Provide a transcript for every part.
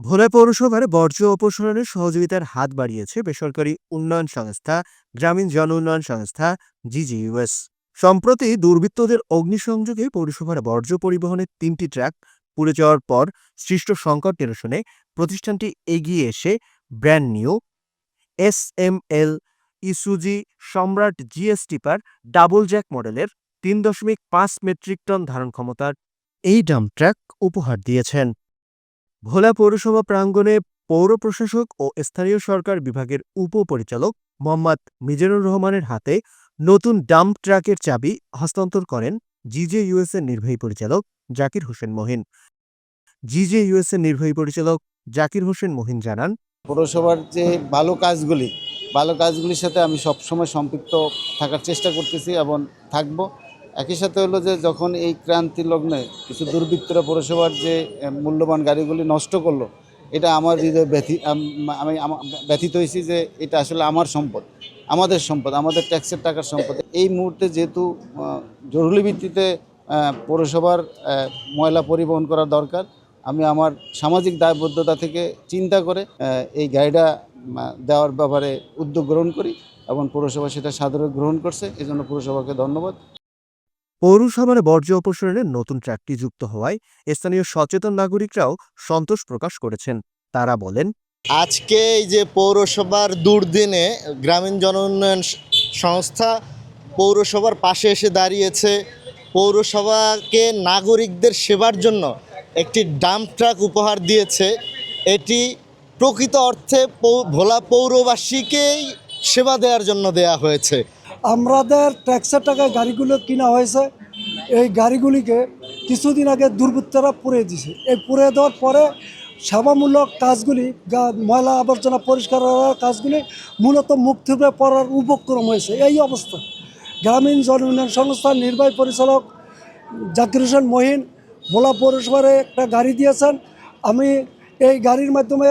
ভোলা পৌরসভার বর্জ্য অপসারণে সহযোগিতার হাত বাড়িয়েছে বেসরকারি উন্নয়ন সংস্থা, গ্রামীণ জন উন্নয়ন সংস্থা, জিজিইউএস। সম্প্রতি দুর্বৃত্তদের অগ্নিসংযোগে পৌরসভার বর্জ্য পরিবহনের তিনটি ট্রাক পুড়ে যাওয়ার পর সৃষ্ট সংকট নিরসনে প্রতিষ্ঠানটি এগিয়ে এসে brand new S M L Isuzu Samrat GS tipper double Jack মডেলের তিন দশমিক পাঁচ মেট্রিক টন ধারণ ক্ষমতার এই ডাম্প ট্রাক উপহার দিয়েছেন। ভোলা পৌরসভা প্রাঙ্গণে পৌর প্রশাসক ও স্থানীয় সরকার বিভাগের উপপরিচালক মোহাম্মদ মিজানুর রহমানের হাতে নতুন ডাম্প ট্রাকের চাবি হস্তান্তর করেন জিজে ইউএসএর নির্বাহী পরিচালক জাকির হোসেন মহিন। জিজে ইউএসএর নির্বাহী পরিচালক জাকির হোসেন মহিন জানান, পৌরসভার যে ভালো কাজগুলি, ভালো কাজগুলির সাথে আমি সবসময় সম্পৃক্ত থাকার চেষ্টা করতেছি এবং থাকব। একই সাথে হলো যে যখন এই ক্রান্তি লগ্নে কিছু দুর্বৃত্তরা পৌরসভার যে মূল্যবান গাড়িগুলি নষ্ট করল, এটা আমার হৃদয় ব্যথি, আমি ব্যথিত হয়েছি যে এটা আসলে আমার সম্পদ, আমাদের সম্পদ, আমাদের ট্যাক্সের টাকার সম্পদ। এই মুহূর্তে যেহেতু জরুরি ভিত্তিতে পৌরসভার ময়লা পরিবহন করা দরকার, আমি আমার সামাজিক দায়বদ্ধতা থেকে চিন্তা করে এই গাড়িটা দেওয়ার ব্যাপারে উদ্যোগ গ্রহণ করি এবং পৌরসভা সেটা সাদরে গ্রহণ করছে। এই জন্য পৌরসভাকে ধন্যবাদ। পৌরসভার বর্জ্য অপসারণে নতুন ট্রাকটি যুক্ত হওয়ায় স্থানীয় সচেতন নাগরিকরাও সন্তোষ প্রকাশ করেছেন। তারা বলেন, আজকে এই যে পৌরসভার দুর্দিনে গ্রামীণ জন উন্নয়ন সংস্থা পৌরসভার পাশে এসে দাঁড়িয়েছে। পৌরসভাকে নাগরিকদের সেবার জন্য একটি ডাম্প ট্রাক উপহার দিয়েছে। এটি প্রকৃত অর্থে ভোলা পৌরবাসীকেই সেবা দেওয়ার জন্য দেয়া হয়েছে। আমাদের ট্যাক্সের টাকায় গাড়িগুলো কিনা হয়েছে, এই গাড়িগুলিকে কিছুদিন আগে দুর্বৃত্তরা পুড়ে দিছে এই পুড়ে দেওয়ার পরে সেবামূলক কাজগুলি ময়লা আবর্জনা পরিষ্কার কাজগুলি মূলত মুক্তিপে পড়ার উপক্রম হয়েছে। এই অবস্থা। গ্রামীণ জন উন্নয়ন সংস্থার নির্বাহী পরিচালক জাকির হোসেন মহিন ভোলা পৌরসভারে একটা গাড়ি দিয়েছেন। আমি এই গাড়ির মাধ্যমে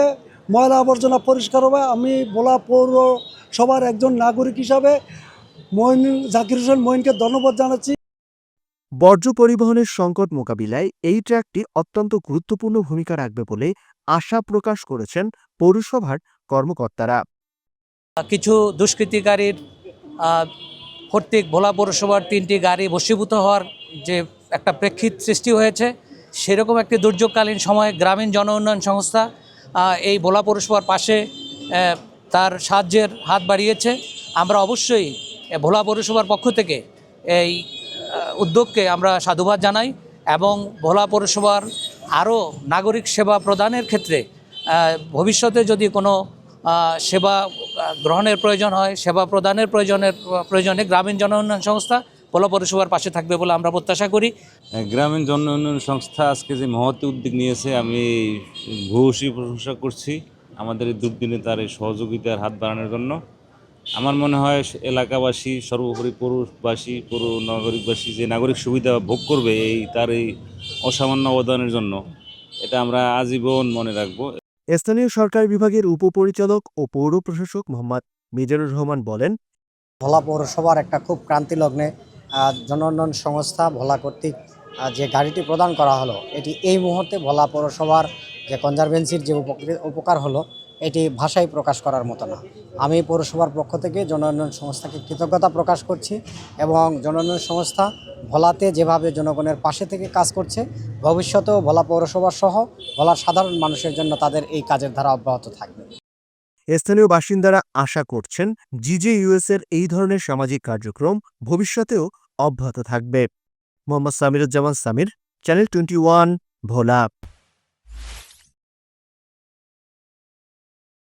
ময়লা আবর্জনা পরিষ্কার হবে। আমি ভোলা পৌরসভার একজন নাগরিক হিসাবে মহিন জাকির হোসেন মহিনকে ধন্যবাদ জানাচ্ছি। বর্জ্য পরিবহনের সংকট মোকাবিলায় এই ট্র্যাকটি অত্যন্ত গুরুত্বপূর্ণ ভূমিকা রাখবে বলে আশা প্রকাশ করেছেন পৌরসভার কর্মকর্তারা। কিছু দুষ্কৃতিকারীর কর্তৃক ভোলা পৌরসভার তিনটি গাড়ি বশীভূত হওয়ার যে একটা প্রেক্ষিত সৃষ্টি হয়েছে সেরকম একটি দুর্যোগকালীন সময়ে গ্রামীণ জন উন্নয়ন সংস্থা এই ভোলা পৌরসভার পাশে তার সাহায্যের হাত বাড়িয়েছে। আমরা অবশ্যই ভোলা পৌরসভার পক্ষ থেকে এই উদ্যোগকে আমরা সাধুবাদ জানাই এবং ভোলা পৌরসভার আরও নাগরিক সেবা প্রদানের ক্ষেত্রে ভবিষ্যতে যদি কোনো সেবা গ্রহণের প্রয়োজন হয়, সেবা প্রদানের প্রয়োজনের, প্রয়োজনে গ্রামীণ জন উন্নয়ন সংস্থা ভোলা পৌরসভার পাশে থাকবে বলে আমরা প্রত্যাশা করি। গ্রামীণ জন উন্নয়ন সংস্থা আজকে যে মহৎ উদ্যোগ নিয়েছে, আমি ভূয়সী প্রশংসা করছি আমাদের এই দুর্দিনে তার এই সহযোগিতার হাত বাড়ানোর জন্য। আমার মনে হয় এলাকাবাসী সর্বোপরি পৌরবাসী পৌর নাগরিকবাসী যে নাগরিক সুবিধা ভোগ করবে এই তার এই অসামান্য অবদানের জন্য এটা আমরা আজীবন মনে রাখব। স্থানীয় সরকার বিভাগের উপপরিচালক ও পৌর প্রশাসক মোহাম্মদ মিজানুর রহমান বলেন ভোলা পৌরসভার একটা খুব ক্রান্তি লগ্নে আহ, জন উন্নয়ন সংস্থা ভোলা কর্তৃক যে গাড়িটি প্রদান করা হলো এটি এই মুহূর্তে ভোলা পৌরসভার যে কনজারভেন্সির যে উপকৃত- উপকার হলো এটি ভাষায় প্রকাশ করার মতো না। আমি পৌরসভার পক্ষ থেকে জন উন্নয়ন সংস্থাকে কৃতজ্ঞতা প্রকাশ করছি এবং জন উন্নয়ন সংস্থা ভোলাতে যেভাবে জনগণের পাশে থেকে কাজ করছে, ভবিষ্যতেও ভোলা পৌরসভা সহ ভোলার সাধারণ মানুষের জন্য তাদের এই কাজের ধারা অব্যাহত থাকবে। স্থানীয় বাসিন্দারা আশা করছেন জিজে ইউএসের এই ধরনের সামাজিক কার্যক্রম ভবিষ্যতেও অব্যাহত থাকবে। Mohammad Samiruzzaman Samir, channel twenty one, Bhola.